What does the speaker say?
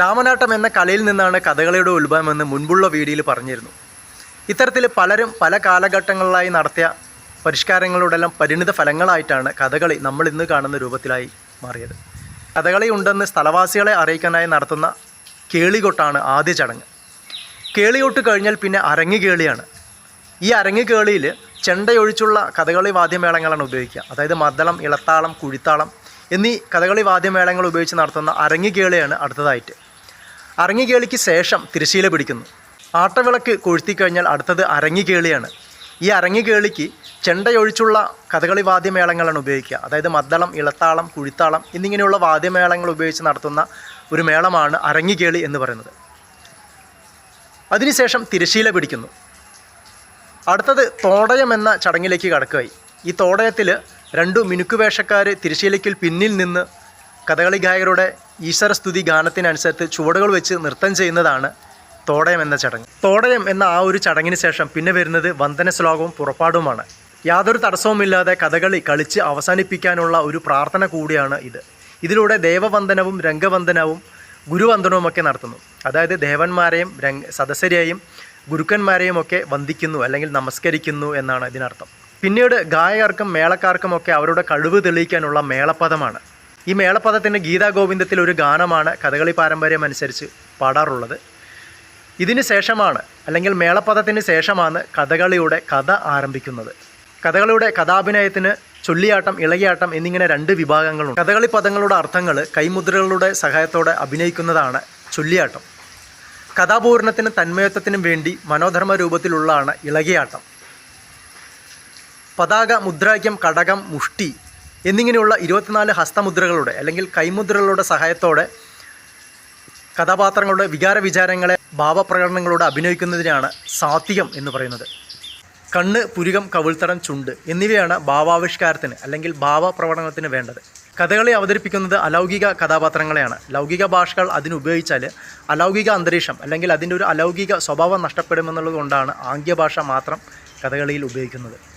രാമനാട്ടം എന്ന കലയിൽ നിന്നാണ് കഥകളിയുടെ ഉത്ഭവമെന്ന് മുൻപുള്ള വീഡിയോയിൽ പറഞ്ഞിരുന്നു. ഇത്തരത്തിൽ പലരും പല കാലഘട്ടങ്ങളിലായി നടത്തിയ പരിഷ്കാരങ്ങളുടെ എല്ലാം പരിണിത ഫലങ്ങളായിട്ടാണ് കഥകളി നമ്മൾ ഇന്ന് കാണുന്ന രൂപത്തിലായി മാറിയത്. കഥകളി ഉണ്ടെന്ന് സ്ഥലവാസികളെ അറിയിക്കാനായി നടത്തുന്ന കേളികൊട്ടാണ് ആദ്യ ചടങ്ങ്. കേളികൊട്ട് കഴിഞ്ഞാൽ പിന്നെ അരങ്ങ് കേളിയാണ്. ഈ അരങ്ങ് കേളിയിൽ ചെണ്ടയൊഴിച്ചുള്ള കഥകളി വാദ്യമേളങ്ങളാണ് ഉപയോഗിക്കുക. അതായത് മദ്ദളം ഇളത്താളം കുഴിത്താളം എന്നീ കഥകളി വാദ്യമേളങ്ങൾ ഉപയോഗിച്ച് നടത്തുന്ന അരങ്ങ് കേളിയാണ് അടുത്തതായിട്ട്. അരങ്ങ് കേളിക്ക് ശേഷം തിരശീല പിടിക്കുന്നു. ആട്ടവിളക്ക് കൊഴുത്തിക്കഴിഞ്ഞാൽ അടുത്തത് അരങ്ങികേളിയാണ്. ഈ അരങ്ങികേളിക്ക് ചെണ്ടയൊഴിച്ചുള്ള കഥകളി വാദ്യമേളങ്ങളാണ് ഉപയോഗിക്കുക. അതായത് മദ്ദളം ഇളത്താളം കുഴിത്താളം എന്നിങ്ങനെയുള്ള വാദ്യമേളങ്ങൾ ഉപയോഗിച്ച് നടത്തുന്ന ഒരു മേളമാണ് അരങ്ങികേളി എന്ന് പറയുന്നത്. അതിനുശേഷം തിരശീല പിടിക്കുന്നു. അടുത്തത് തോടയം എന്ന ചടങ്ങിലേക്ക് കടക്കുകയായി. ഈ തോടയത്തിൽ രണ്ടു മിനുക്കുവേഷക്കാർ തിരശീലയ്ക്കിൽ പിന്നിൽ നിന്ന് കഥകളി ഗായകരുടെ ഈശ്വരസ്തുതി ഗാനത്തിനനുസരിച്ച് ചുവടുകൾ വെച്ച് നൃത്തം ചെയ്യുന്നതാണ് തോടയം എന്ന ചടങ്ങ്. തോടയം എന്ന ആ ഒരു ചടങ്ങിന് ശേഷം പിന്നെ വരുന്നത് വന്ദന ശ്ലോകവും പുറപ്പാടുമാണ്. യാതൊരു തടസ്സവുമില്ലാതെ കഥകളി കളിച്ച് അവസാനിപ്പിക്കാനുള്ള ഒരു പ്രാർത്ഥന കൂടിയാണ് ഇത്. ഇതിലൂടെ ദേവവന്ദനവും രംഗവന്ദനവും ഗുരുവന്ദനവും ഒക്കെ നടത്തുന്നു. അതായത് ദേവന്മാരെയും രംഗ സദസ്സരെയും ഗുരുക്കന്മാരെയും ഒക്കെ വന്ദിക്കുന്നു അല്ലെങ്കിൽ നമസ്കരിക്കുന്നു എന്നാണ് ഇതിനർത്ഥം. പിന്നീട് ഗായകർക്കും മേളക്കാർക്കും ഒക്കെ അവരുടെ കഴിവ് തെളിയിക്കാനുള്ള മേളപ്പദമാണ്. ഈ മേളപ്പദത്തിന്റെ ഗീതാഗോവിന്ദത്തിൽ ഒരു ഗാനമാണ് കഥകളി പാരമ്പര്യം അനുസരിച്ച് പാടാറുള്ളത്. ഇതിന് ശേഷമാണ് അല്ലെങ്കിൽ മേളപ്പദത്തിന് ശേഷമാണ് കഥകളിയുടെ കഥ ആരംഭിക്കുന്നത്. കഥകളിയുടെ കഥാഭിനയത്തിന് ചൊല്ലിയാട്ടം ഇളകിയാട്ടം എന്നിങ്ങനെ രണ്ട് വിഭാഗങ്ങളുണ്ട്. കഥകളി പദങ്ങളുടെ അർത്ഥങ്ങൾ കൈമുദ്രകളുടെ സഹായത്തോടെ അഭിനയിക്കുന്നതാണ് ചൊല്ലിയാട്ടം. കഥാപൂർണത്തിനും തന്മയത്വത്തിനും വേണ്ടി മനോധർമ്മ രൂപത്തിലുള്ളതാണ് ഇളകിയാട്ടം. പതാക മുദ്രാക്യം കടകം മുഷ്ടി എന്നിങ്ങനെയുള്ള ഇരുപത്തിനാല് ഹസ്തമുദ്രകളുടെ അല്ലെങ്കിൽ കൈമുദ്രകളുടെ സഹായത്തോടെ കഥാപാത്രങ്ങളുടെ വികാര വിചാരങ്ങളെ ഭാവപ്രകടനങ്ങളോട് അഭിനയിക്കുന്നതിനാണ് സാത്വികം എന്ന് പറയുന്നത്. കണ്ണ് പുരികം കവിൾത്തടം ചുണ്ട് എന്നിവയാണ് ഭാവാവിഷ്കാരത്തിന് അല്ലെങ്കിൽ ഭാവപ്രകടനത്തിന് വേണ്ടത്. കഥകളെ അവതരിപ്പിക്കുന്നത് അലൗകിക കഥാപാത്രങ്ങളെയാണ്. ലൗകിക ഭാഷകൾ അതിനുപയോഗിച്ചാൽ അലൗകിക അന്തരീക്ഷം അല്ലെങ്കിൽ അതിന്റെ ഒരു അലൗകിക സ്വഭാവം നഷ്ടപ്പെടുമെന്നുള്ളത് കൊണ്ടാണ് ആംഗ്യഭാഷ മാത്രം കഥകളിയിൽ ഉപയോഗിക്കുന്നത്.